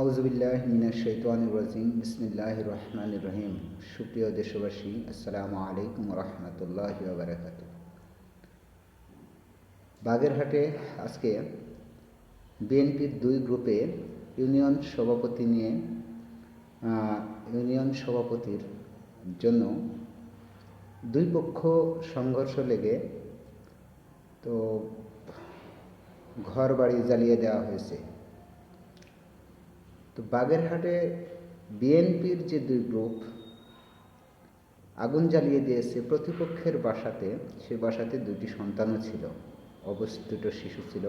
আউজবিল্লাহ মিনাশ শৈতানির রাজিম। বিসমিল্লাহ রহমান রহিম। সুপ্রিয় দেশবাসী, আসসালামু আলাইকুম রহমতুল্লাহ বারাকাত বাগেরহাটে আজকে বিএনপির দুই গ্রুপে ইউনিয়ন সভাপতি নিয়ে ইউনিয়ন সভাপতির জন্য দুই পক্ষ সংঘর্ষ লেগে তো ঘর বাড়ি জ্বালিয়ে দেওয়া হয়েছে। তো বাগেরহাটে বিএনপির যে দুই গ্রুপ আগুন জ্বালিয়ে দিয়েছে প্রতিপক্ষের বাসাতে, সে বাসাতে দুটি সন্তানও ছিল অবস্থিত শিশু ছিল।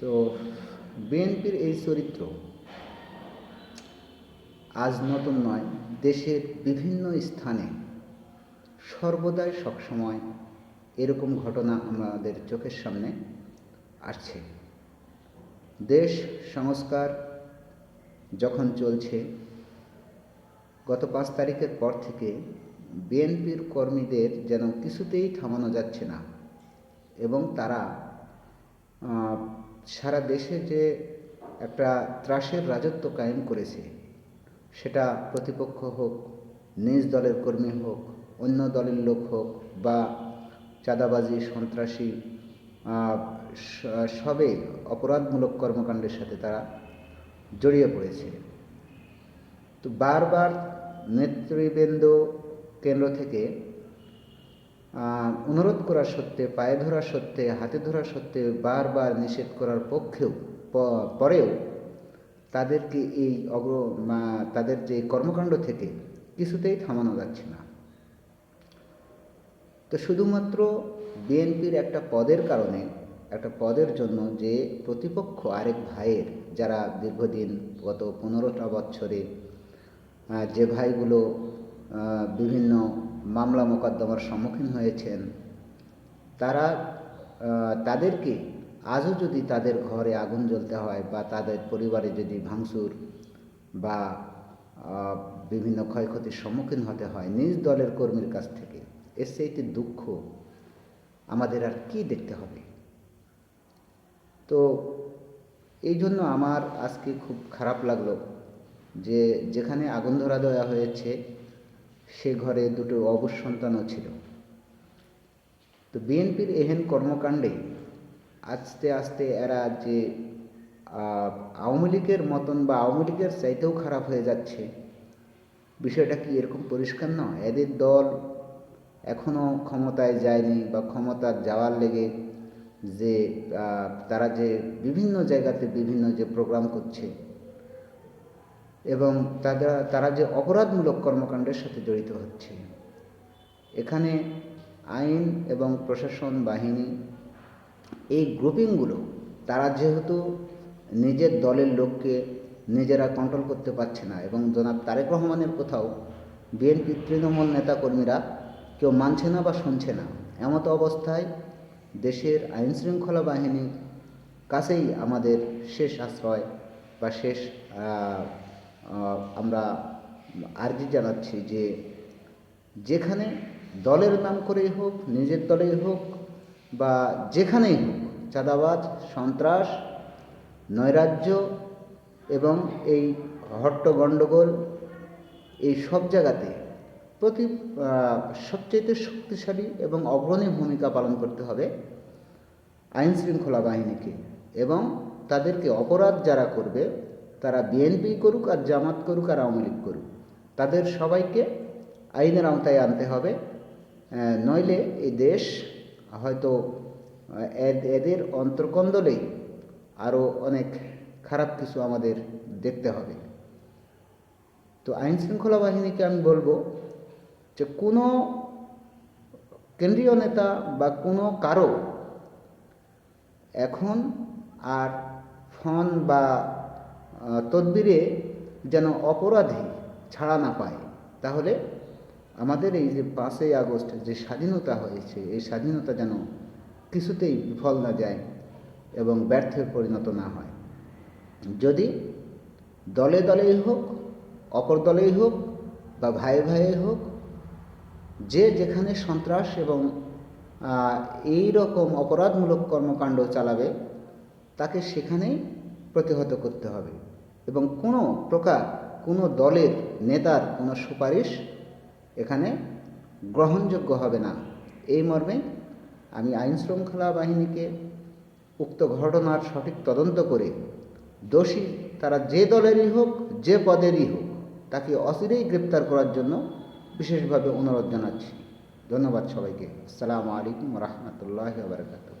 তো বিএনপির এই চরিত্র আজ নতুন নয়, দেশের বিভিন্ন স্থানে সর্বদাই সবসময় এরকম ঘটনা আমাদের চোখের সামনে আসছে। দেশ সংস্কার যখন চলছে, গত পাঁচ তারিখের পর থেকে বিএনপির কর্মীদের যেন কিছুতেই থামানো যাচ্ছে না এবং তারা সারা দেশে যে একটা ত্রাসের রাজত্ব কায়েম করেছে, সেটা প্রতিপক্ষ হোক, নিজ দলের কর্মী হোক, অন্য দলের লোক হোক বা চাঁদাবাজি, সন্ত্রাসী সবে অপরাধমূলক কর্মকাণ্ডের সাথে তারা জড়িয়ে পড়েছে। তো বারবার নেতৃবৃন্দ কেন্দ্র থেকে অনুরোধ করা সত্ত্বে, পায়ে ধরা সত্ত্বে, হাতে ধরা সত্ত্বে বারবার নিষেধ করার পক্ষেও পরেও তাদেরকে এই অগ্র তাদের যে কর্মকাণ্ড থেকে কিছুতেই থামানো যাচ্ছে না। তো শুধুমাত্র বিএনপির একটা পদের কারণে একটা পদের জন্য যে প্রতিপক্ষ আরেক ভাইয়ের, যারা দীর্ঘদিন গত পনেরোটা বছরে যে ভাইগুলো বিভিন্ন মামলা মোকদ্দমার সম্মুখীন হয়েছেন, তারা তাদেরকে আজও যদি তাদের ঘরে আগুন জ্বলতে হয় বা তাদের পরিবারে যদি ভাঙচুর বা বিভিন্ন ক্ষয়ক্ষতির সম্মুখীন হতে হয় নিজ দলের কর্মীর কাছ থেকে, এর সেইটি দুঃখ আমাদের আর কি দেখতে হবে? তো এই জন্য আমার আজকে খুব খারাপ লাগল যে যেখানে আগুন ধরা দেওয়া হয়েছে, সে ঘরে দুটো অবশ সন্তানও ছিল। তো বিএনপির এহেন কর্মকাণ্ডে আস্তে আস্তে এরা যে আওয়ামী লীগের মতন বা আওয়ামী লীগের চাইতেও খারাপ হয়ে যাচ্ছে, বিষয়টা কি এরকম পরিষ্কার নয়? এদের দল এখনও ক্ষমতায় যায়নি বা ক্ষমতা যাওয়ার লেগে যে তারা যে বিভিন্ন জায়গাতে বিভিন্ন যে প্রোগ্রাম করছে এবং তারা তারা যে অপরাধমূলক কর্মকাণ্ডের সাথে জড়িত হচ্ছে। এখানে আইন এবং প্রশাসন, বাহিনী এই গ্রুপিংগুলো তারা যেহেতু নিজের দলের লোককে নিজেরা কন্ট্রোল করতে পারছে না এবং জনাব তারেক রহমানের কোথাও বিএনপি তৃণমূল নেতাকর্মীরা কেউ মানছে না বা শুনছে না, এমতো অবস্থায় দেশের আইন শৃঙ্খলা বাহিনীর কাছেই আমাদের শেষ আশ্রয় বা শেষ আমরা আর্জি জানাচ্ছি যে যেখানে দলের নাম করেই হোক, নিজের দলেই হোক বা যেখানেই হোক, চাঁদাবাজ, সন্ত্রাস, নৈরাজ্য এবং এই হট্ট গণ্ডগোল এই সব জায়গাতে প্রতি সবচেয়ে শক্তিশালী এবং অগ্রণী ভূমিকা পালন করতে হবে আইন শৃঙ্খলা বাহিনীকে এবং তাদেরকে অপরাধ যারা করবে, তারা বিএনপি করুক আর জামাত করুক আর আওয়ামী লীগ করুক, তাদের সবাইকে আইনের আওতায় আনতে হবে। নইলে এই দেশ হয়তো এদের অন্তর্কন্দলেই আরও অনেক খারাপ কিছু আমাদের দেখতে হবে। তো আইন শৃঙ্খলা বাহিনীকে আমি বলব যে কোনো কেন্দ্রীয় নেতা বা কোনো কারও এখন আর ফোন বা তদবিরে যেন অপরাধী ছাড়া না পায়। তাহলে আমাদের এই যে পাঁচই আগস্ট যে স্বাধীনতা হয়েছে, এই স্বাধীনতা যেন কিছুতেই বিফল না যায় এবং ব্যর্থে পরিণত না হয়। যদি দলে দলেই হোক, অপর দলেই হোক বা ভাই ভাইয়ে হোক যে যেখানে সন্ত্রাস এবং এই রকম অপরাধমূলক কর্মকাণ্ড চালাবে, তাকে সেখানেই প্রতিহত করতে হবে। এবং কোনো প্রকার কোনো দলের নেতার কোনো সুপারিশ এখানে গ্রহণযোগ্য হবে না। এই মর্মে আমি আইন শৃঙ্খলা বাহিনীকে উক্ত ঘটনার সঠিক তদন্ত করে দোষী তারা যে দলেরই হোক, যে পদেরই হোক, তাকে অচিরেই গ্রেপ্তার করার জন্য বিশেষভাবে অনুরোধ জানাচ্ছি। ধন্যবাদ সবাইকে। আসসালামু আলাইকুম রহমতুল্লাহ বারকাতুহ।